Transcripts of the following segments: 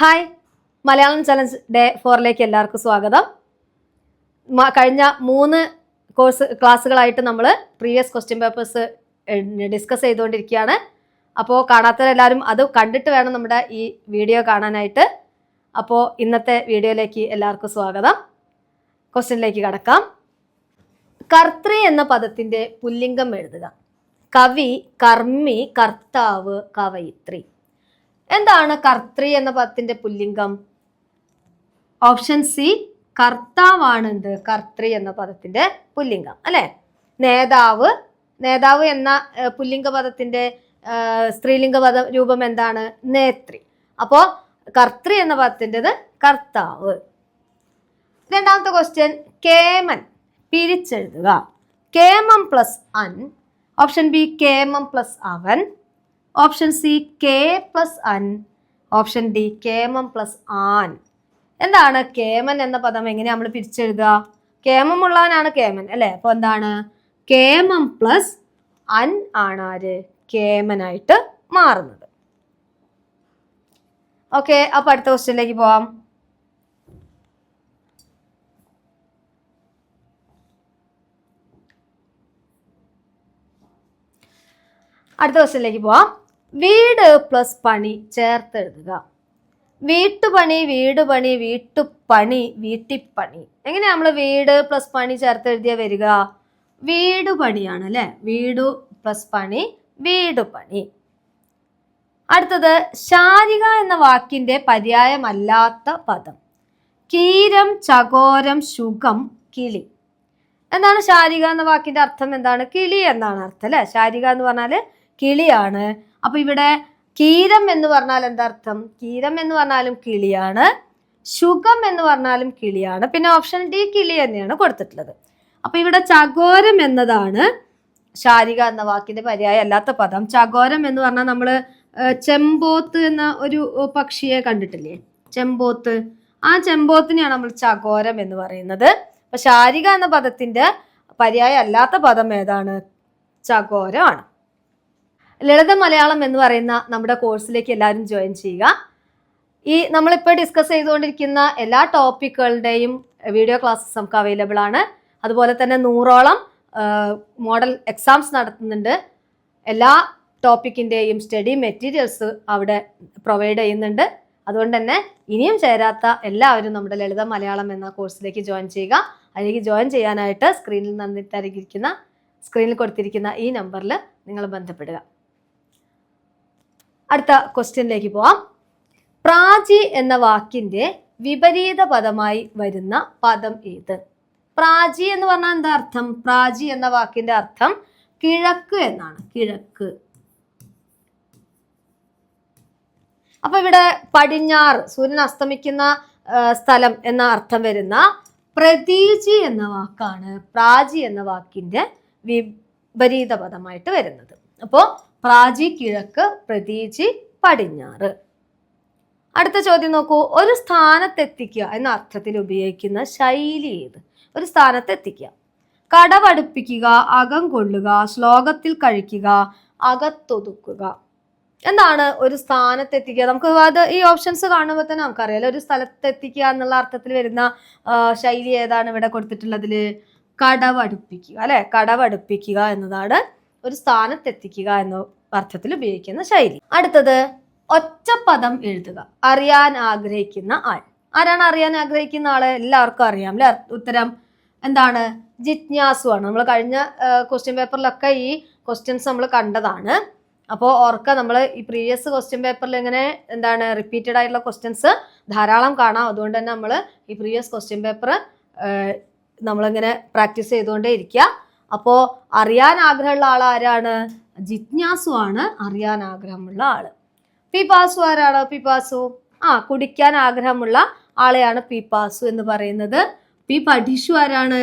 Hi. Malayalam challenge day ഫോറിലേക്ക് എല്ലാവർക്കും സ്വാഗതം. കഴിഞ്ഞ മൂന്ന് കോഴ്സ് ക്ലാസ്സുകളായിട്ട് നമ്മൾ പ്രീവിയസ് ക്വസ്റ്റ്യൻ പേപ്പേഴ്സ് ഡിസ്കസ് ചെയ്തുകൊണ്ടിരിക്കുകയാണ്. അപ്പോൾ കാണാത്തവരെല്ലാവരും അത് കണ്ടിട്ട് വേണം നമ്മുടെ ഈ വീഡിയോ കാണാനായിട്ട്. അപ്പോൾ ഇന്നത്തെ വീഡിയോയിലേക്ക് എല്ലാവർക്കും സ്വാഗതം. ക്വസ്റ്റ്യനിലേക്ക് കടക്കാം. കർത്തൃ എന്ന പദത്തിന്റെ പുല്ലിംഗം എഴുതുക. കവി കർമ്മി കർത്താവ് കവയിത്രി. എന്താണ് കർത്തൃ എന്ന പദത്തിന്റെ പുല്ലിംഗം? ഓപ്ഷൻ സി കർത്താവാണ് എന്ത് കർത്തൃ എന്ന പദത്തിന്റെ പുല്ലിംഗം അല്ലെ? നേതാവ് നേതാവ് എന്ന പുല്ലിംഗ പദത്തിന്റെ സ്ത്രീലിംഗ പദ രൂപം എന്താണ്? നേത്രി. അപ്പോ കർത്തൃ എന്ന പദത്തിന്റെത് കർത്താവ്. രണ്ടാമത്തെ ക്വസ്റ്റ്യൻ കേമൻ. പിരിച്ചെഴുതുക. കേമം പ്ലസ് അൻ. ഓപ്ഷൻ ബി കേമം പ്ലസ് അവൻ. ഓപ്ഷൻ സി കെ പ്ലസ് അൻ ഓപ്ഷൻ ഡി കേമം പ്ലസ് ആൻ. എന്താണ് കേമൻ എന്ന പദം? എങ്ങനെയാ നമ്മൾ പിരിച്ചെഴുതുക? കേമമുള്ളവനാണ് കേമൻ അല്ലേ? അപ്പോൾ എന്താണ്? കേമം പ്ലസ് അൻ ആണ് ആര്? കേമനായിട്ട് മാറുന്നത്. ഓക്കെ അപ്പൊ അടുത്ത ക്വസ്റ്റ്യനിലേക്ക് പോവാം. അടുത്ത ക്വസ്റ്റ്യനിലേക്ക് പോവാം. വീട് പ്ലസ് പണി ചേർത്ത് എഴുതുക വീട്ടുപണി വീടുപണി വീട്ടുപണി വീട്ടിപ്പണി. എങ്ങനെയാ നമ്മൾ വീട് പ്ലസ് പണി ചേർത്ത് എഴുതിയ വരിക? വീടുപണിയാണ് അല്ലെ? വീടു പ്ലസ് പണി വീടുപണി. അടുത്തത് ശാരിക എന്ന വാക്കിന്റെ പര്യായമല്ലാത്ത പദം. കീരം ചകോരം ശുഖം കിളി. എന്താണ് ശാരിക എന്ന വാക്കിന്റെ അർത്ഥം? എന്താണ്? കിളി എന്നാണ് അർത്ഥം അല്ലെ? ശാരിക എന്ന് പറഞ്ഞാൽ കിളിയാണ്. അപ്പൊ ഇവിടെ കീരം എന്ന് പറഞ്ഞാൽ എന്താ അർത്ഥം? കീരം എന്ന് പറഞ്ഞാലും കിളിയാണ് ശുഗം എന്ന് പറഞ്ഞാലും കിളിയാണ് പിന്നെ ഓപ്ഷൻ ഡി കിളി തന്നെയാണ് കൊടുത്തിട്ടുള്ളത്. അപ്പൊ ഇവിടെ ചകോരം എന്നതാണ് ശാരിക എന്ന വാക്കിന്റെ പര്യായം അല്ലാത്ത പദം. ചകോരം എന്ന് പറഞ്ഞാൽ നമ്മൾ ഏഹ്, ചെമ്പോത്ത് എന്ന ഒരു പക്ഷിയെ കണ്ടിട്ടില്ലേ? ചെമ്പോത്ത്. ആ ചെമ്പോത്തിനെയാണ് നമ്മൾ ചകോരം എന്ന് പറയുന്നത്. അപ്പൊ ശാരിക എന്ന പദത്തിന്റെ പര്യായം അല്ലാത്ത പദം ഏതാണ്? ചകോരമാണ്. ലളിത മലയാളം എന്ന് പറയുന്ന നമ്മുടെ കോഴ്സിലേക്ക് എല്ലാവരും ജോയിൻ ചെയ്യുക. ഈ നമ്മളിപ്പോൾ ഡിസ്കസ് ചെയ്തുകൊണ്ടിരിക്കുന്ന എല്ലാ ടോപ്പിക്കുകളുടെയും വീഡിയോ ക്ലാസ്സസ് നമുക്ക് അവൈലബിൾ ആണ്. അതുപോലെ തന്നെ നൂറോളം മോഡൽ എക്സാംസ് നടത്തുന്നുണ്ട്. എല്ലാ ടോപ്പിക്കിന്റെയും സ്റ്റഡി മെറ്റീരിയൽസ് അവിടെ പ്രൊവൈഡ് ചെയ്യുന്നുണ്ട്. അതുകൊണ്ട് തന്നെ ഇനിയും ചേരാത്ത എല്ലാവരും നമ്മുടെ ലളിത മലയാളം എന്ന കോഴ്സിലേക്ക് ജോയിൻ ചെയ്യുക. അതിലേക്ക് ജോയിൻ ചെയ്യാനായിട്ട് സ്ക്രീനിൽ നന്നിട്ടായിരിക്കുന്ന സ്ക്രീനിൽ കൊടുത്തിരിക്കുന്ന ഈ നമ്പറിൽ നിങ്ങൾ ബന്ധപ്പെടുക. അടുത്ത ക്വസ്റ്റ്യനിലേക്ക് പോവാം. പ്രാചി എന്ന വാക്കിന്റെ വിപരീത പദമായി വരുന്ന പദം ഏത്? പ്രാചി എന്ന് പറഞ്ഞാൽ എന്താ അർത്ഥം? പ്രാചി എന്ന വാക്കിന്റെ അർത്ഥം കിഴക്ക് എന്നാണ്. കിഴക്ക്. അപ്പൊ ഇവിടെ പടിഞ്ഞാറ് സൂര്യൻ അസ്തമിക്കുന്ന സ്ഥലം എന്ന അർത്ഥം വരുന്ന പ്രതീജി എന്ന വാക്കാണ് പ്രാചി എന്ന വാക്കിന്റെ വിപരീത പദമായിട്ട് വരുന്നത്. അപ്പോൾ പ്രാചി കിഴക്ക് പ്രതീചി പടിഞ്ഞാറ്. അടുത്ത ചോദ്യം നോക്കൂ. ഒരു സ്ഥാനത്തെത്തിക്കുക എന്ന അർത്ഥത്തിൽ ഉപയോഗിക്കുന്ന ശൈലി ഏത്? ഒരു സ്ഥാനത്തെത്തിക്കുക. കടവടുപ്പിക്കുക അകം കൊള്ളുക ശ്ലോകത്തിൽ കഴിക്കുക അകത്തൊതുക്കുക. എന്താണ് ഒരു സ്ഥാനത്തെത്തിക്കുക? നമുക്ക് അത് ഈ ഓപ്ഷൻസ് കാണുമ്പോൾ തന്നെ നമുക്കറിയാലോ. ഒരു സ്ഥലത്തെത്തിക്കുക എന്നുള്ള അർത്ഥത്തിൽ വരുന്ന ശൈലി ഏതാണ് ഇവിടെ കൊടുത്തിട്ടുള്ളതിൽ കടവടുപ്പിക്കുക അല്ലെ? കടവടുപ്പിക്കുക എന്നതാണ് ഒരു സ്ഥാനത്തെത്തിക്കുക എന്ന അർത്ഥത്തിൽ ഉപയോഗിക്കുന്ന ശൈലി. അടുത്തത് ഒറ്റപ്പദം എഴുതുക. അറിയാൻ ആഗ്രഹിക്കുന്ന ആൾ. ആരാണ് അറിയാൻ ആഗ്രഹിക്കുന്ന ആൾ? എല്ലാവർക്കും അറിയാം അല്ലെ ഉത്തരം എന്താണ്? ജിജ്ഞാസു ആണ്. നമ്മൾ കഴിഞ്ഞ ക്വസ്റ്റ്യൻ പേപ്പറിലൊക്കെ ഈ ക്വസ്റ്റ്യൻസ് നമ്മൾ കണ്ടതാണ്. അപ്പോൾ ഓർക്ക നമ്മൾ ഈ പ്രീവിയസ് ക്വസ്റ്റ്യൻ പേപ്പറിൽ ഇങ്ങനെ എന്താണ് റിപ്പീറ്റഡ് ആയിട്ടുള്ള ക്വസ്റ്റ്യൻസ് ധാരാളം കാണാം. അതുകൊണ്ട് തന്നെ നമ്മൾ ഈ പ്രീവിയസ് ക്വസ്റ്റ്യൻ പേപ്പർ നമ്മളിങ്ങനെ പ്രാക്ടീസ് ചെയ്തുകൊണ്ടേ ഇരിക്കുക അപ്പോൾ അറിയാൻ ആഗ്രഹമുള്ള ആൾ ആരാണ്? ജിജ്ഞാസു ആണ് അറിയാൻ ആഗ്രഹമുള്ള ആൾ. പിപാസു ആരാണ് പിപാസു ആ കുടിക്കാൻ ആഗ്രഹമുള്ള ആളെയാണ് പിപാസു എന്ന് പറയുന്നത്. പി പഠിഷു ആരാണ്?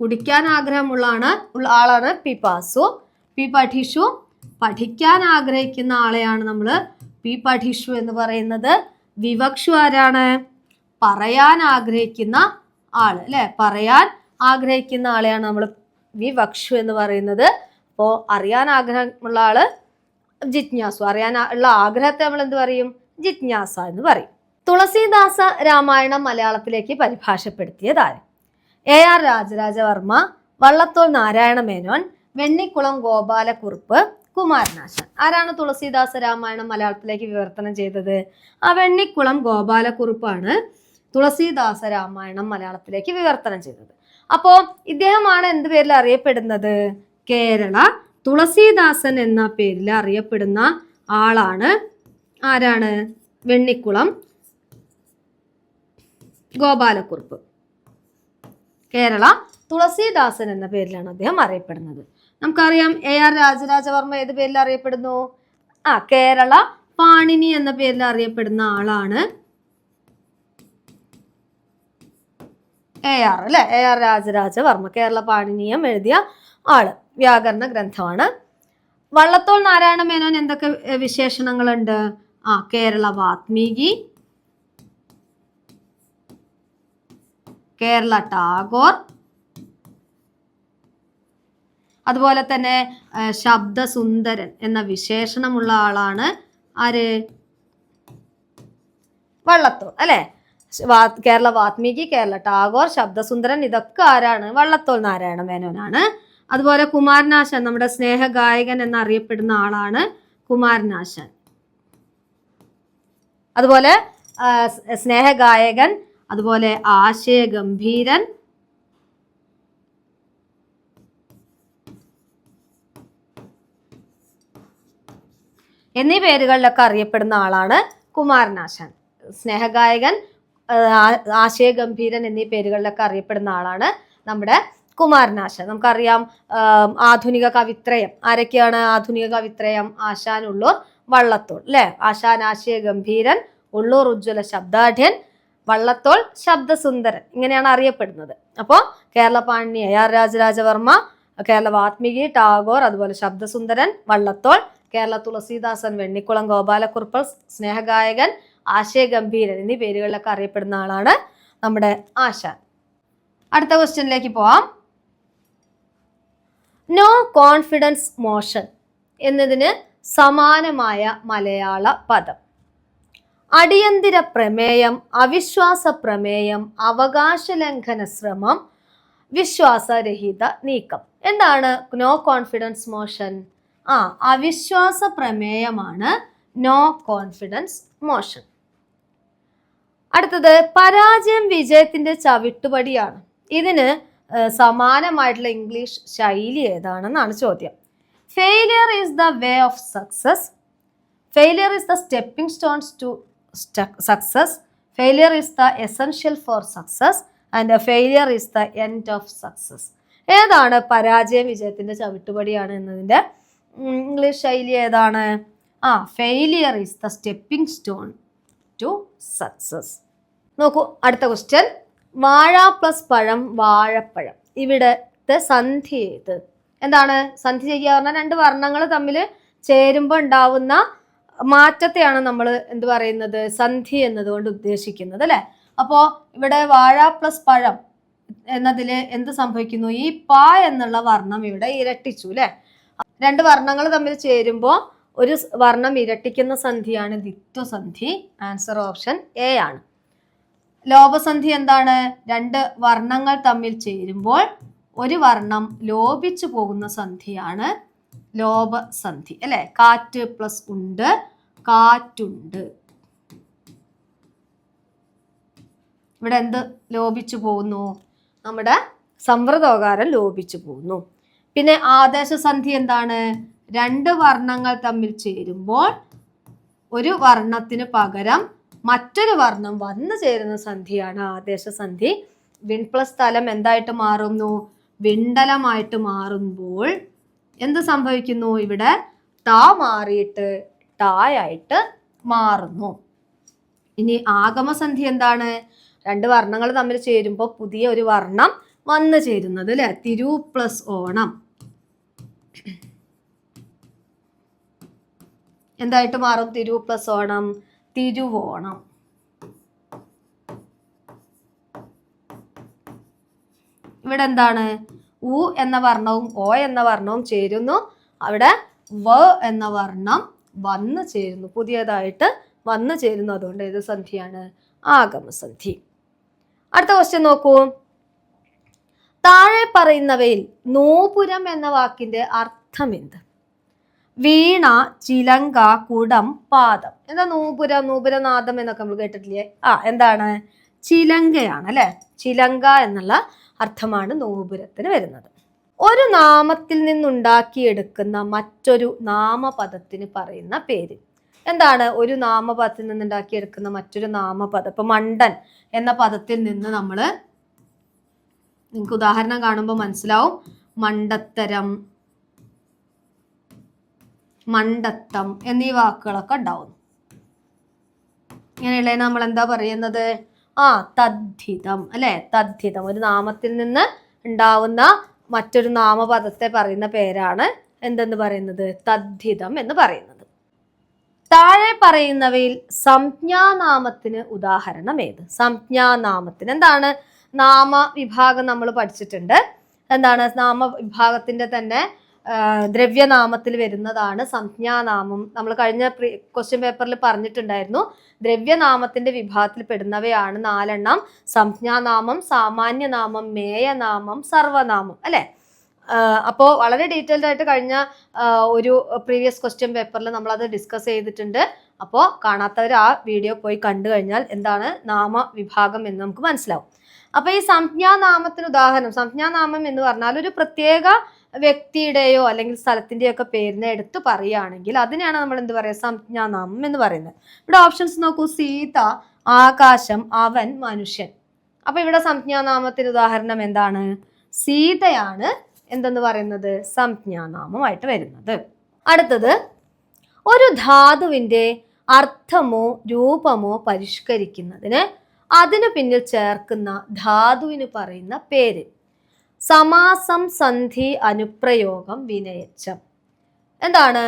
കുടിക്കാൻ ആഗ്രഹമുള്ള ആണ് ഉള്ള ആളാണ് പിപാസു പി പഠിഷു പഠിക്കാൻ ആഗ്രഹിക്കുന്ന ആളെയാണ് നമ്മൾ പി പഠിഷു എന്ന് പറയുന്നത്. വിവക്ഷു ആരാണ്? പറയാൻ ആഗ്രഹിക്കുന്ന ആൾ അല്ലെ? പറയാൻ ആഗ്രഹിക്കുന്ന ആളെയാണ് നമ്മൾ വിവക്ഷു എന്ന് പറയുന്നത്. അപ്പോൾ അറിയാൻ ആഗ്രഹമുള്ള ആൾ ജിജ്ഞാസു. അറിയാൻ ഉള്ള ആഗ്രഹത്തെ നമ്മൾ എന്ത് പറയും? ജിജ്ഞാസ എന്ന് പറയും. തുളസീദാസ രാമായണം മലയാളത്തിലേക്ക് പരിഭാഷപ്പെടുത്തിയതാര്? A R Rajaraja Varma Vallathol Narayana Menon Vennikulam Gopala Kurup Kumaranasan. ആരാണ് തുളസീദാസ രാമായണം മലയാളത്തിലേക്ക് വിവർത്തനം ചെയ്തത്? ആ വെണ്ണിക്കുളം ഗോപാലക്കുറുപ്പാണ്. തുളസീദാസ രാമായണം മലയാളത്തിലേക്ക് വിവർത്തനം ചെയ്തത്. അപ്പോ ഇദ്ദേഹമാണ് എന്ത് പേരിൽ അറിയപ്പെടുന്നത്? കേരള തുളസീദാസൻ എന്ന പേരിൽ അറിയപ്പെടുന്ന ആളാണ്. ആരാണ്? വെണ്ണിക്കുളം ഗോപാലക്കുറുപ്പ്. കേരള തുളസീദാസൻ എന്ന പേരിലാണ് അദ്ദേഹം അറിയപ്പെടുന്നത്. നമുക്കറിയാം എ ആർ രാജരാജവർമ്മ ഏത് പേരിൽ അറിയപ്പെടുന്നു? ആ കേരള പാണിനി എന്ന പേരിൽ അറിയപ്പെടുന്ന ആളാണ് എ ആർ അല്ലെ? എ ആർ രാജരാജവർമ്മ കേരള പാണിനീയം എഴുതിയ ആൾ. വ്യാകരണ ഗ്രന്ഥമാണ്. വള്ളത്തോൾ നാരായണ മേനോൻ എന്തൊക്കെ വിശേഷണങ്ങളുണ്ട്? ആ കേരള വാത്മീകി കേരള ടാഗോർ അതുപോലെ തന്നെ ശബ്ദസുന്ദരൻ എന്ന വിശേഷണമുള്ള ആളാണ് ആര്? വള്ളത്തോൾ അല്ലെ? കേരള വാത്മീകി കേരള ടാഗോർ ശബ്ദസുന്ദരൻ ഇതൊക്കെ ആരാണ്? വള്ളത്തോൾ നാരായണ മേനോനാണ്. അതുപോലെ കുമാരനാശൻ നമ്മുടെ സ്നേഹഗായകൻ എന്നറിയപ്പെടുന്ന ആളാണ് കുമാരനാശൻ. അതുപോലെ സ്നേഹഗായകൻ അതുപോലെ ആശയ ഗംഭീരൻ എന്നീ പേരുകളിലൊക്കെ അറിയപ്പെടുന്ന ആളാണ് കുമാരനാശൻ. സ്നേഹഗായകൻ ആശയഗംഭീരൻ എന്നീ പേരുകളിലൊക്കെ അറിയപ്പെടുന്ന ആളാണ് നമ്മുടെ കുമാരനാശാൻ. നമുക്കറിയാം ആധുനിക കവിത്രയം. ആരൊക്കെയാണ് ആധുനിക കവിത്രയം? ആശാൻ ഉള്ളൂർ വള്ളത്തോൾ അല്ലെ? ആശാൻ ആശയ ഗംഭീരൻ ഉള്ളൂർ ഉജ്ജ്വല ശബ്ദാഢ്യൻ വള്ളത്തോൾ ശബ്ദസുന്ദരൻ. ഇങ്ങനെയാണ് അറിയപ്പെടുന്നത്. അപ്പോൾ കേരള പാണിനി അയാർ രാജരാജവർമ്മ കേരള വാത്മീകി ടാഗോർ അതുപോലെ ശബ്ദസുന്ദരൻ വള്ളത്തോൾ കേരള തുളസീദാസൻ വെണ്ണിക്കുളം ഗോപാലക്കുറുപ്പൽ സ്നേഹഗായകൻ ആശയഗംഭീരൻ എന്നീ പേരുകളിലൊക്കെ അറിയപ്പെടുന്ന ആളാണ് നമ്മുടെ ആശാൻ അടുത്ത ക്വസ്റ്റ്യനിലേക്ക് പോവാം. നോ കോൺഫിഡൻസ് മോഷൻ എന്നതിന് സമാനമായ മലയാള പദം. അടിയന്തിര പ്രമേയം അവിശ്വാസ പ്രമേയം അവകാശ ലംഘന ശ്രമം വിശ്വാസരഹിത നീക്കം. എന്താണ് നോ കോൺഫിഡൻസ് മോഷൻ ആ അവിശ്വാസ പ്രമേയമാണ് നോ കോൺഫിഡൻസ് മോഷൻ അടുത്തത് പരാജയം വിജയത്തിന്റെ ചവിട്ടുപടിയാണ്. ഇതിന് സമാനമായിട്ടുള്ള ഇംഗ്ലീഷ് ശൈലി ഏതാണെന്നാണ് ചോദ്യം. Failure is the way of success failure is the stepping stones to success failure is the essential for success and failure is the end of success ഏതാണ് പരാജയം വിജയത്തിന്റെ ചവിട്ടുപടിയാണ് എന്നതിന്റെ ഇംഗ്ലീഷ് ശൈലി ഏതാണ്? ആ failure is the stepping stone to success നോക്കൂ അടുത്ത ക്വസ്റ്റ്യൻ വാഴ പ്ലസ് പഴം വാഴപ്പഴം. ഇവിടുത്തെ സന്ധി ഏത്? എന്താണ്? സന്ധി ചെയ്യുക പറഞ്ഞാൽ രണ്ട് വർണങ്ങൾ തമ്മിൽ ചേരുമ്പോൾ ഉണ്ടാവുന്ന മാറ്റത്തെയാണ് നമ്മൾ എന്ത് പറയുന്നത്? സന്ധി എന്നതുകൊണ്ട് ഉദ്ദേശിക്കുന്നത് അല്ലേ? അപ്പോൾ ഇവിടെ വാഴ പ്ലസ് പഴം എന്നതിൽ എന്ത് സംഭവിക്കുന്നു? ഈ പ എന്നുള്ള വർണം ഇവിടെ ഇരട്ടിച്ചു അല്ലെ? രണ്ട് വർണങ്ങൾ തമ്മിൽ ചേരുമ്പോൾ ഒരു വർണം ഇരട്ടിക്കുന്ന സന്ധിയാണ് ദിത്വസന്ധി. ആൻസർ ഓപ്ഷൻ എ ആണ്. ലോപസന്ധി എന്താണ്? രണ്ട് വർണങ്ങൾ തമ്മിൽ ചേരുമ്പോൾ ഒരു വർണം ലോപിച്ചു പോകുന്ന സന്ധിയാണ് ലോപസന്ധി. അല്ലെ? കാറ്റ് പ്ലസ് ഉണ്ട് കാറ്റുണ്ട്. ഇവിടെ എന്ത് ലോപിച്ചു പോകുന്നു? നമ്മുടെ സമ്പ്രദോകാരം ലോപിച്ചു പോകുന്നു. പിന്നെ ആദേശസന്ധി എന്താണ്? രണ്ട് വർണങ്ങൾ തമ്മിൽ ചേരുമ്പോൾ ഒരു വർണത്തിന് പകരം മറ്റൊരു വർണം വന്നു ചേരുന്ന സന്ധിയാണ് ആദേശസന്ധി വിൺ പ്ലസ് സ്ഥലം എന്തായിട്ട് മാറുന്നു? വിണ്ടലമായിട്ട് മാറുമ്പോൾ എന്ത് സംഭവിക്കുന്നു? ഇവിടെ ടാ മാറിയിട്ട് ടായായിട്ട് മാറുന്നു. ഇനി ആഗമസന്ധി എന്താണ്? രണ്ട് വർണങ്ങൾ തമ്മിൽ ചേരുമ്പോൾ പുതിയ ഒരു വർണം വന്നു ചേരുന്നത് അല്ലേ? തിരു പ്ലസ് ഓണം. എന്തായിട്ട് മാറും? തിരു പ്ലസ് ഓണം തിരുവോണം ഇവിടെ എന്താണ്? ഉ എന്ന വർണവും ഓ എന്ന വർണവും ചേരുന്നു. അവിടെ വ എന്ന വർണം വന്നു ചേരുന്നു. പുതിയതായിട്ട് വന്നു ചേരുന്നു. അതുകൊണ്ട് ഏത് സന്ധിയാണ്? ആഗമസന്ധി. അടുത്ത ക്വസ്റ്റ്യൻ നോക്കൂ. താഴെ പറയുന്നവയിൽ നൂപുരം എന്ന വാക്കിന്റെ അർത്ഥം എന്ത്? വീണ ചിലങ്ക കുടം പാദം. എന്താ നൂപുര നൂപുരനാദം എന്നൊക്കെ നമ്മൾ കേട്ടിട്ടില്ലേ? ആ എന്താണ്? ചിലങ്കയാണ് അല്ലെ ചിലങ്ക എന്നുള്ള അർത്ഥമാണ് നൂപുരത്തിന് വരുന്നത്. ഒരു നാമത്തിൽ നിന്നുണ്ടാക്കിയെടുക്കുന്ന മറ്റൊരു നാമപദത്തിന് പറയുന്ന പേര്. എന്താണ്? ഒരു നാമപദത്തിൽ നിന്നുണ്ടാക്കിയെടുക്കുന്ന മറ്റൊരു നാമപദം. ഇപ്പൊ മണ്ടൻ എന്ന പദത്തിൽ നിന്ന് നമ്മൾ നിങ്ങൾക്ക് ഉദാഹരണം കാണുമ്പോൾ മനസ്സിലാവും. മണ്ടത്തരം മണ്ടത്തം എന്നീ വാക്കുകളൊക്കെ ഉണ്ടാവും ഇങ്ങനെയുള്ള നമ്മൾ എന്താ പറയുന്നത്? ആ തദ്ധിതം അല്ലെ? തദ്ധിതം. ഒരു നാമത്തിൽ നിന്ന് ഉണ്ടാവുന്ന മറ്റൊരു നാമപദത്തെ പറയുന്ന പേരാണ് എന്തെന്ന് പറയുന്നത്? തദ്ധിതം എന്ന് പറയുന്നത്. താഴെ പറയുന്നവയിൽ സംജ്ഞാനാമത്തിന് ഉദാഹരണം ഏത്? സംജ്ഞാനാമത്തിന്. എന്താണ്? നാമ വിഭാഗം നമ്മൾ പഠിച്ചിട്ടുണ്ട്. എന്താണ്? നാമ വിഭാഗത്തിന്റെ തന്നെ ദ്രവ്യനാമത്തിൽ വരുന്നതാണ് സംജ്ഞാനാമം. നമ്മൾ കഴിഞ്ഞ ക്വസ്റ്റ്യൻ പേപ്പറിൽ പറഞ്ഞിട്ടുണ്ടായിരുന്നു. ദ്രവ്യനാമത്തിന്റെ വിഭാഗത്തിൽ പെടുന്നവയാണ് നാലെണ്ണം. സംജ്ഞാനാമം സാമാന്യനാമം മേയനാമം സർവനാമം. അല്ലേ? അപ്പോൾ വളരെ ഡീറ്റെയിൽഡ് ആയിട്ട് കഴിഞ്ഞ ഒരു പ്രീവിയസ് ക്വസ്റ്റ്യൻ പേപ്പറിൽ നമ്മൾ അത് ഡിസ്കസ് ചെയ്തിട്ടുണ്ട്. അപ്പോൾ കാണാത്തവർ ആ വീഡിയോ പോയി കണ്ടു കഴിഞ്ഞാൽ എന്താണ് നാമ വിഭാഗം എന്ന് നമുക്ക് മനസ്സിലാവും. അപ്പൊ ഈ സംജ്ഞാനാമത്തിന് ഉദാഹരണം. സംജ്ഞാനാമം എന്ന് പറഞ്ഞാൽ ഒരു പ്രത്യേക വ്യക്തിയുടെയോ അല്ലെങ്കിൽ സ്ഥലത്തിന്റെയോ ഒക്കെ പേരിനെ എടുത്ത് പറയുകയാണെങ്കിൽ അതിനെയാണ് നമ്മൾ എന്ത് പറയുക? സംജ്ഞാനാമം എന്ന് പറയുന്നത്. ഇവിടെ ഓപ്ഷൻസ് നോക്കൂ. സീത ആകാശം അവൻ മനുഷ്യൻ. അപ്പൊ ഇവിടെ സംജ്ഞാനാമത്തിന് ഉദാഹരണം എന്താണ്? സീതയാണ് എന്തെന്ന് പറയുന്നത്? സംജ്ഞാനാമമായിട്ട് വരുന്നത്. അടുത്തത് ഒരു ധാതുവിന്റെ അർത്ഥമോ രൂപമോ പരിഷ്കരിക്കുന്നതിന് അതിനു പിന്നിൽ ചേർക്കുന്ന ധാതുവിന് പറയുന്ന പേര്. സമാസം സന്ധി അനുപ്രയോഗം വിനയച്ചം. എന്താണ്?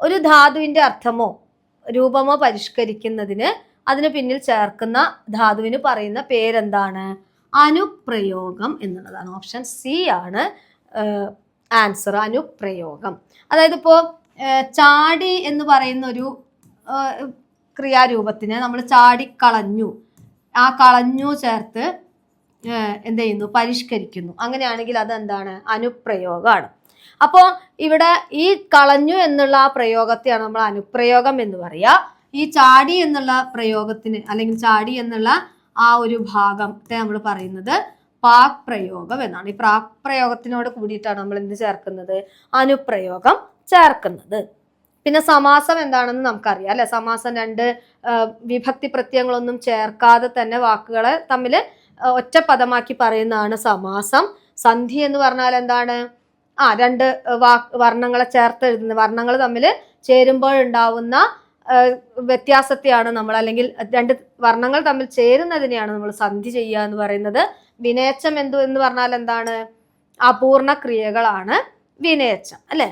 ഒരു ധാതുവിന്റെ അർത്ഥമോ രൂപമോ പരിഷ്കരിക്കുന്നതിന് അതിന് പിന്നിൽ ചേർക്കുന്ന ധാതുവിന് പറയുന്ന പേരെന്താണ്? അനുപ്രയോഗം എന്നുള്ളതാണ്. ഓപ്ഷൻ സി ആണ് ആൻസർ അനുപ്രയോഗം. അതായത് ഇപ്പോൾ ചാടി എന്ന് പറയുന്ന ഒരു ക്രിയാരൂപത്തിന് നമ്മൾ ചാടിക്കളഞ്ഞു. ആ കളഞ്ഞു ചേർത്ത് എന്ത് ചെയ്യുന്നു? പരിഷ്കരിക്കുന്നു. അങ്ങനെയാണെങ്കിൽ അതെന്താണ്? അനുപ്രയോഗമാണ് അപ്പോൾ ഇവിടെ ഈ കളഞ്ഞു എന്നുള്ള ആ പ്രയോഗത്തെയാണ് നമ്മൾ അനുപ്രയോഗം എന്ന് പറയുക ഈ ചാടി എന്നുള്ള പ്രയോഗത്തിന് അല്ലെങ്കിൽ ചാടി എന്നുള്ള ആ ഒരു ഭാഗത്തെ നമ്മൾ പറയുന്നത് പാക് പ്രയോഗം എന്നാണ്. ഈ പ്രാക് പ്രയോഗത്തിനോട് കൂടിയിട്ടാണ് നമ്മൾ എന്ത് ചേർക്കുന്നത്? അനുപ്രയോഗം ചേർക്കുന്നത്. പിന്നെ സമാസം എന്താണെന്ന് നമുക്കറിയാം അല്ലെ? സമാസം രണ്ട് വിഭക്തി പ്രത്യയങ്ങളൊന്നും ചേർക്കാതെ തന്നെ വാക്കുകളെ തമ്മിൽ ഒറ്റ പദമാക്കി പറയുന്നതാണ് സമാസം. സന്ധി എന്ന് പറഞ്ഞാൽ എന്താണ്? ആ രണ്ട് വാ വർണങ്ങളെ ചേർത്ത് എഴുതുന്ന വർണങ്ങൾ തമ്മിൽ ചേരുമ്പോഴുണ്ടാവുന്ന വ്യത്യാസത്തെയാണ് നമ്മൾ അല്ലെങ്കിൽ രണ്ട് വർണങ്ങൾ തമ്മിൽ ചേരുന്നതിനെയാണ് നമ്മൾ സന്ധി ചെയ്യുക എന്ന് പറയുന്നത്. വിനയച്ചം എന്തു എന്ന് പറഞ്ഞാൽ എന്താണ്? അപൂർണ ക്രിയകളാണ് വിനയച്ചം അല്ലെ?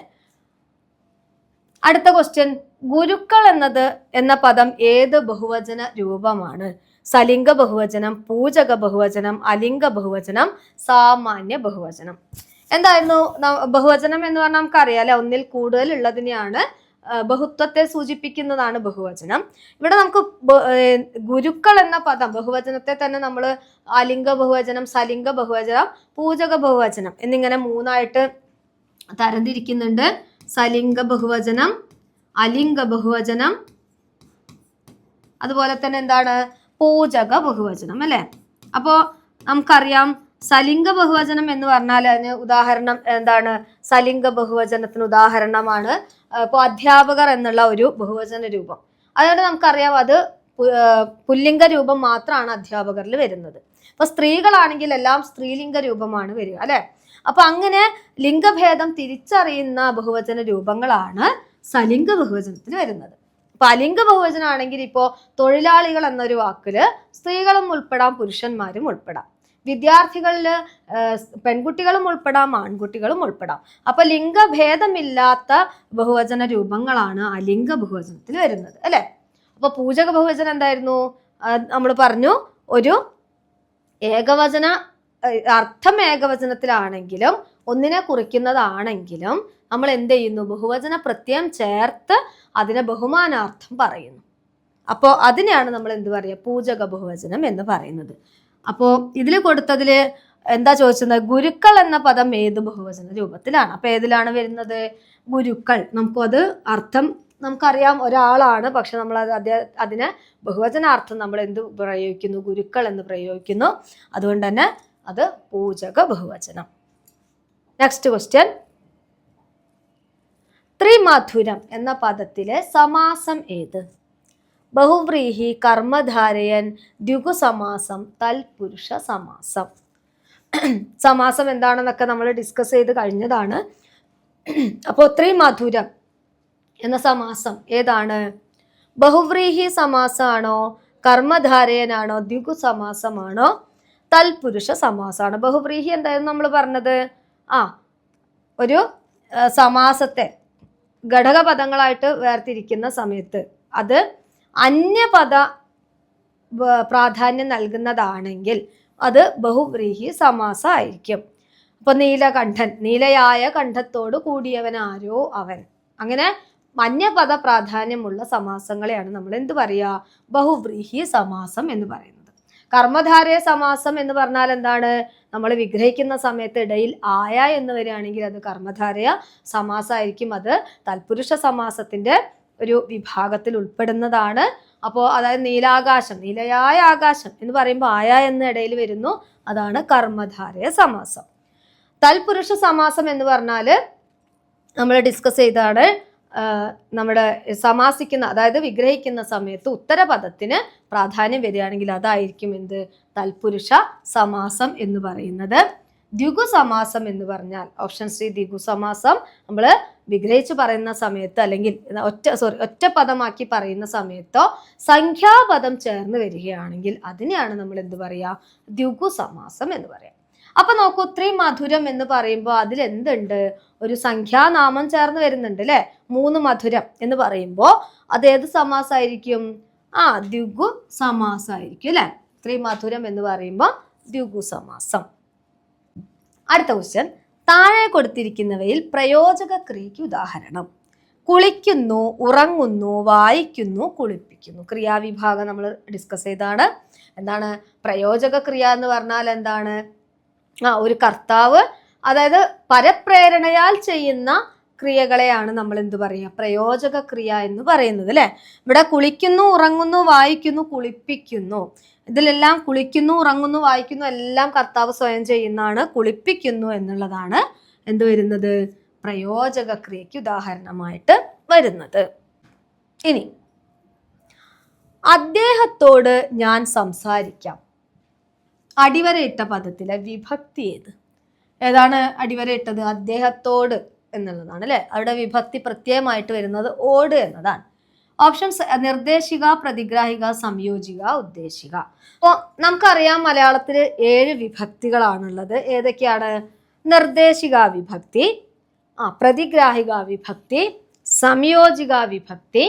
അടുത്ത ക്വസ്റ്റ്യൻ ഗുരുക്കൾ എന്നത് എന്ന പദം ഏത് ബഹുവചന രൂപമാണ്? സലിംഗ ബഹുവചനം പൂജക ബഹുവചനം അലിംഗ ബഹുവചനം സാമാന്യ ബഹുവചനം. എന്തായിരുന്നു ബഹുവചനം എന്ന് പറഞ്ഞാൽ നമുക്കറിയാം അല്ലെ ഒന്നിൽ കൂടുതൽ ഉള്ളതിനെയാണ് ബഹുത്വത്തെ സൂചിപ്പിക്കുന്നതാണ് ബഹുവചനം. ഇവിടെ നമുക്ക് ഗുരുക്കൾ എന്ന പദം ബഹുവചനത്തെ തന്നെ നമ്മൾ അലിംഗ ബഹുവചനം സലിംഗ ബഹുവചനം പൂജക ബഹുവചനം എന്നിങ്ങനെ മൂന്നായിട്ട് തരംതിരിക്കുന്നുണ്ട്. സലിംഗ ബഹുവചനം അലിംഗ ബഹുവചനം. അതുപോലെ തന്നെ എന്താണ്? പൂജക ബഹുവചനം അല്ലെ? അപ്പോ നമുക്കറിയാം സലിംഗ ബഹുവചനം എന്ന് പറഞ്ഞാൽ അതിന് ഉദാഹരണം എന്താണ്? സലിംഗ ബഹുവചനത്തിന് ഉദാഹരണമാണ്. ഇപ്പോൾ അധ്യാപകർ എന്നുള്ള ഒരു ബഹുവചന രൂപം. അതുകൊണ്ട് നമുക്കറിയാം അത് പുല്ലിംഗ രൂപം മാത്രമാണ് അധ്യാപകരിൽ വരുന്നത്. അപ്പൊ സ്ത്രീകളാണെങ്കിൽ എല്ലാം സ്ത്രീലിംഗ രൂപമാണ് വരിക അല്ലെ? അപ്പൊ അങ്ങനെ ലിംഗഭേദം തിരിച്ചറിയുന്ന ബഹുവചന രൂപങ്ങളാണ് സലിംഗ ബഹുവചനത്തിൽ വരുന്നത്. അപ്പൊ അലിംഗ ബഹുവചനം ആണെങ്കിൽ ഇപ്പോ തൊഴിലാളികൾ എന്നൊരു വാക്കിൽ സ്ത്രീകളും ഉൾപ്പെടാം പുരുഷന്മാരും ഉൾപ്പെടാം. വിദ്യാർത്ഥികളിൽ പെൺകുട്ടികളും ഉൾപ്പെടാം ആൺകുട്ടികളും ഉൾപ്പെടാം. അപ്പൊ ലിംഗഭേദമില്ലാത്ത ബഹുവചന രൂപങ്ങളാണ് അലിംഗ ബഹുവചനത്തിൽ വരുന്നത് അല്ലെ? അപ്പൊ പൂജക ബഹുവചനം എന്തായിരുന്നു നമ്മൾ പറഞ്ഞു ഒരു ഏകവചന അർത്ഥം ഏകവചനത്തിലാണെങ്കിലും ഒന്നിനെ കുറിക്കുന്നതാണെങ്കിലും നമ്മൾ എന്ത് ചെയ്യുന്നു ബഹുവചന പ്രത്യയം ചേർത്ത് അതിനെ ബഹുമാനാർത്ഥം പറയുന്നു. അപ്പോൾ അതിനെയാണ് നമ്മൾ എന്ത് പറയുക? പൂജക ബഹുവചനം എന്ന് പറയുന്നത്. അപ്പോൾ ഇതിൽ കൊടുത്തതിൽ എന്താ ചോദിച്ചത്? ഗുരുക്കൾ എന്ന പദം ഏത് ബഹുവചന രൂപത്തിലാണ്? അപ്പൊ ഏതിലാണ് വരുന്നത്? ഗുരുക്കൾ. നമുക്കത് അർത്ഥം നമുക്കറിയാം. ഒരാളാണ് പക്ഷെ നമ്മൾ അത് അതേ അതിന് ബഹുവചനാർത്ഥം നമ്മൾ എന്ത് പ്രയോഗിക്കുന്നു? ഗുരുക്കൾ എന്ന് പ്രയോഗിക്കുന്നു. അതുകൊണ്ട് തന്നെ അത് പൂജക ബഹുവചനം. നെക്സ്റ്റ് ക്വസ്റ്റ്യൻ ത്രിമധുരം എന്ന പദത്തിലെ സമാസം ഏത്? ബഹുവ്രീഹി കർമ്മധാരയൻ ദ്യുഗു സമാസം തൽപുരുഷ സമാസം. സമാസം എന്താണെന്നൊക്കെ നമ്മൾ ഡിസ്കസ് ചെയ്ത് കഴിഞ്ഞതാണ്. അപ്പോൾ ത്രിമധുരം എന്ന സമാസം ഏതാണ്? ബഹുവ്രീഹി സമാസമാണോ കർമ്മധാരയനാണോ ദ്വിഗു സമാസമാണോ തൽപുരുഷ സമാസമാണ് ബഹുവ്രീഹി എന്തായിരുന്നു നമ്മൾ പറഞ്ഞത്? ആ ഒരു സമാസത്തെ ഘടകപദങ്ങളായിട്ട് വേർതിരിക്കുന്ന സമയത്ത് അത് അന്യപദ പ്രാധാന്യം നൽകുന്നതാണെങ്കിൽ അത് ബഹുവ്രീഹി സമാസ ആയിരിക്കും. നീലകണ്ഠൻ നീലയായ കണ്ഠത്തോട് കൂടിയവനാരോ അവൻ. അങ്ങനെ അന്യപദ പ്രാധാന്യമുള്ള സമാസങ്ങളെയാണ് നമ്മൾ എന്ത് പറയുക? ബഹുവ്രീഹി സമാസം എന്ന് പറയുന്നത്. കർമ്മധാരയ സമാസം എന്ന് പറഞ്ഞാൽ എന്താണ്? നമ്മൾ വിഗ്രഹിക്കുന്ന സമയത്ത് ഇടയിൽ ആയ എന്ന് വരികയാണെങ്കിൽ അത് കർമ്മധാരയ സമാസമായിരിക്കും അത് തൽപുരുഷ സമാസത്തിന്റെ ഒരു വിഭാഗത്തിൽ ഉൾപ്പെടുന്നതാണ്. അപ്പോൾ അതായത് നീലാകാശം നീലയായ ആകാശം എന്ന് പറയുമ്പോൾ ആയ എന്ന ഇടയിൽ വരുന്നു. അതാണ് കർമ്മധാരയ സമാസം. തൽപുരുഷ സമാസം എന്ന് പറഞ്ഞാൽ നമ്മൾ ഡിസ്കസ് ചെയ്താണ് നമ്മുടെ സമാസിക്കുന്ന അതായത് വിഗ്രഹിക്കുന്ന സമയത്ത് ഉത്തരപദത്തിന് പ്രാധാന്യം വരികയാണെങ്കിൽ അതായിരിക്കും എന്ത്? തൽപുരുഷ സമാസം എന്ന് പറയുന്നത്. ദ്വിഗു സമാസം എന്ന് പറഞ്ഞാൽ ഓപ്ഷൻ സി ദ്വിഗു സമാസം. നമ്മൾ വിഗ്രഹിച്ച് പറയുന്ന സമയത്ത് അല്ലെങ്കിൽ ഒറ്റ സോറി ഒറ്റ പദമാക്കി പറയുന്ന സമയത്തോ സംഖ്യാപദം ചേർന്ന് വരികയാണെങ്കിൽ അതിനെയാണ് നമ്മൾ എന്ത് പറയുക ദ്വിഗു സമാസം എന്ന് പറയാം. അപ്പൊ നോക്കൂ ത്രിമധുരം എന്ന് പറയുമ്പോൾ അതിൽ എന്തുണ്ട്? ഒരു സംഖ്യാനാമം ചേർന്ന് വരുന്നുണ്ട് അല്ലെ? മൂന്ന് മധുരം എന്ന് പറയുമ്പോൾ അത് ഏത് സമാസമായിരിക്കും ആ ദ്വിഗു സമാസമായിരിക്കും അല്ലെ? ത്രിമധുരം എന്ന് പറയുമ്പോൾ ദ്വിഗു സമാസം. അടുത്ത ക്വസ്റ്റ്യൻ താഴെ കൊടുത്തിരിക്കുന്നവയിൽ പ്രയോജക ക്രിയയ്ക്ക് ഉദാഹരണം. കുളിക്കുന്നു ഉറങ്ങുന്നു വായിക്കുന്നു കുളിപ്പിക്കുന്നു. ക്രിയാവിഭാഗം നമ്മൾ ഡിസ്കസ് ചെയ്താണ് എന്താണ്? പ്രയോജക ക്രിയ എന്ന് പറഞ്ഞാൽ എന്താണ്? ആ ഒരു കർത്താവ് അതായത് പരപ്രേരണയാൽ ചെയ്യുന്ന ക്രിയകളെയാണ് നമ്മൾ എന്ത് പറയുക പ്രയോജക ക്രിയ എന്ന് പറയുന്നത് അല്ലെ? ഇവിടെ കുളിക്കുന്നു ഉറങ്ങുന്നു വായിക്കുന്നു കുളിപ്പിക്കുന്നു. ഇതിലെല്ലാം കുളിക്കുന്നു ഉറങ്ങുന്നു വായിക്കുന്നു എല്ലാം കർത്താവ് സ്വയം ചെയ്യുന്നതാണ്. കുളിപ്പിക്കുന്നു എന്നുള്ളതാണ് എന്ത് വരുന്നത്? പ്രയോജക ക്രിയയ്ക്ക് ഉദാഹരണമായിട്ട് വരുന്നത്. ഇനി അദ്ദേഹത്തോട് ഞാൻ സംസാരിക്കാം. അടിവരയിട്ട പദത്തിലെ വിഭക്തി ഏത്? ഏതാണ് അടിവരയിട്ടത്? അദ്ദേഹത്തോട്. എന്നുള്ളതാണ് അല്ലെ അവിടെ വിഭക്തി പ്രത്യയമായിട്ട് വരുന്നത് ഓട് എന്നതാണ്. ഓപ്ഷൻസ് നിർദ്ദേശിക പ്രതിഗ്രാഹിക സംയോജിക ഉദ്ദേശിക. അപ്പോൾ നമുക്കറിയാം മലയാളത്തിൽ ഏഴ് വിഭക്തികളാണുള്ളത്. ഏതൊക്കെയാണ്? നിർദ്ദേശിക വിഭക്തി ആ പ്രതിഗ്രാഹിക വിഭക്തി സംയോജിക വിഭക്തി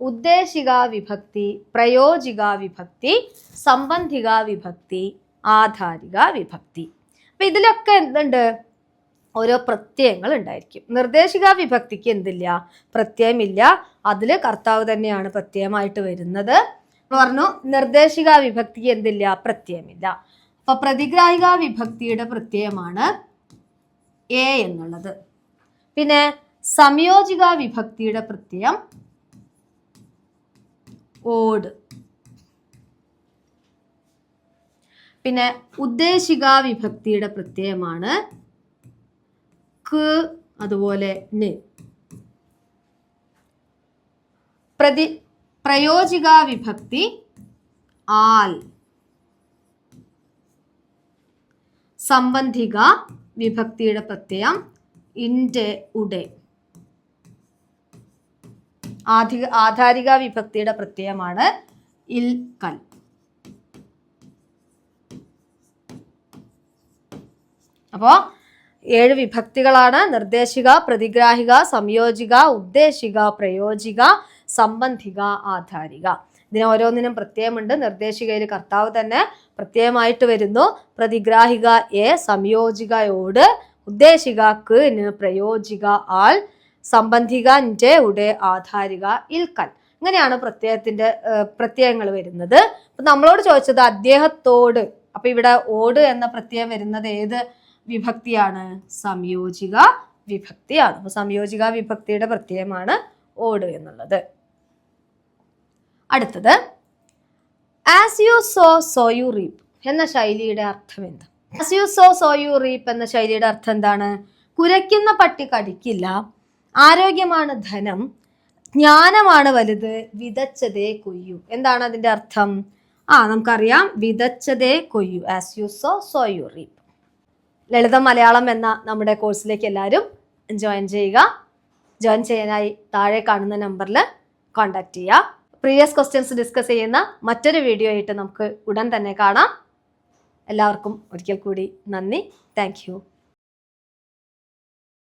ഉദ്ദേശിക വിഭക്തി പ്രയോജിക വിഭക്തി സംബന്ധിക വിഭക്തി ആധാരിക വിഭക്തി. അപ്പൊ ഇതിലൊക്കെ എന്തുണ്ട്? ഓരോ പ്രത്യയങ്ങൾ ഉണ്ടായിരിക്കും. നിർദ്ദേശിക വിഭക്തിക്ക് എന്തില്ല? പ്രത്യയമില്ല. അതിൽ കർത്താവ് തന്നെയാണ് പ്രത്യയമായിട്ട് വരുന്നത്. പറഞ്ഞു നിർദ്ദേശിക വിഭക്തിക്ക് എന്തില്ല? പ്രത്യയമില്ല. അപ്പൊ പ്രതിഗ്രാഹിക വിഭക്തിയുടെ പ്രത്യയമാണ് എ എന്നുള്ളത്. പിന്നെ സംയോജിക വിഭക്തിയുടെ പ്രത്യയം ഓട്. പിന്നെ ഉദ്ദേശിക വിഭക്തിയുടെ പ്രത്യയമാണ് ക്ക് അതുപോലെ ന്. പ്രതി പ്രയോജിക വിഭക്തി ആൽ. സംബന്ധിക വിഭക്തിയുടെ പ്രത്യയം ഇന്റെ ഉടെ ആധിക ആധാരിക വിഭക്തിയുടെ പ്രത്യയമാണ് ഇൽ കൽ. അപ്പോൾ ഏഴ് വിഭക്തികളാണ്. നിർദ്ദേശിക പ്രതിഗ്രാഹിക സംയോജിക ഉദ്ദേശിക പ്രയോജിക സംബന്ധിക ആധാരിക. ഇതിന് ഓരോന്നിനും പ്രത്യയമുണ്ട്. നിർദ്ദേശികയിൽ കർത്താവ് തന്നെ പ്രത്യയമായിട്ട് വരുന്നു. പ്രതിഗ്രാഹിക എ സംയോജികയോട്. ഉദ്ദേശിക ക് പ്രയോജിക ആൾ. സംബന്ധിക ന്റെ ഉടെ ആധാരിക ഇൽക്കൽ. ഇങ്ങനെയാണ് പ്രത്യയത്തിന്റെ പ്രത്യയങ്ങൾ വരുന്നത്. അപ്പൊ നമ്മളോട് ചോദിച്ചത് അദ്ദേഹത്തോട്. അപ്പൊ ഇവിടെ ഓട് എന്ന പ്രത്യയം വരുന്നത് ഏത്? വിഭക്തിയാണ് സംയോജിക വിഭക്തിയാണ്. അപ്പൊ സംയോജിക വിഭക്തിയുടെ പ്രത്യയമാണ് ഓട് എന്നുള്ളത്. അടുത്തത് as you sow so you reap എന്ന ശൈലിയുടെ അർത്ഥം എന്താ? As you sow so you reap എന്ന ശൈലിയുടെ അർത്ഥം എന്താണ്? കുരയ്ക്കുന്ന പട്ടി കടിക്കില്ല ആരോഗ്യമാണ് ധനം ജ്ഞാനമാണ് വലുത് വിതച്ചതേ കൊയ്യു. എന്താണ് അതിന്റെ അർത്ഥം? ആ നമുക്കറിയാം വിതച്ചതേ കൊയ്യു. As you sow so you reap ലളിതം മലയാളം എന്ന നമ്മുടെ കോഴ്സിലേക്ക് എല്ലാവരും ജോയിൻ ചെയ്യുക. ജോയിൻ ചെയ്യാനായി താഴെ കാണുന്ന നമ്പറിൽ കോൺടാക്ട് ചെയ്യുക. പ്രീവിയസ് ക്വസ്റ്റ്യൻസ് ഡിസ്കസ് ചെയ്യുന്ന മറ്റൊരു വീഡിയോ ആയിട്ട് നമുക്ക് ഉടൻ തന്നെ കാണാം. എല്ലാവർക്കും ഒരിക്കൽ കൂടി നന്ദി. താങ്ക്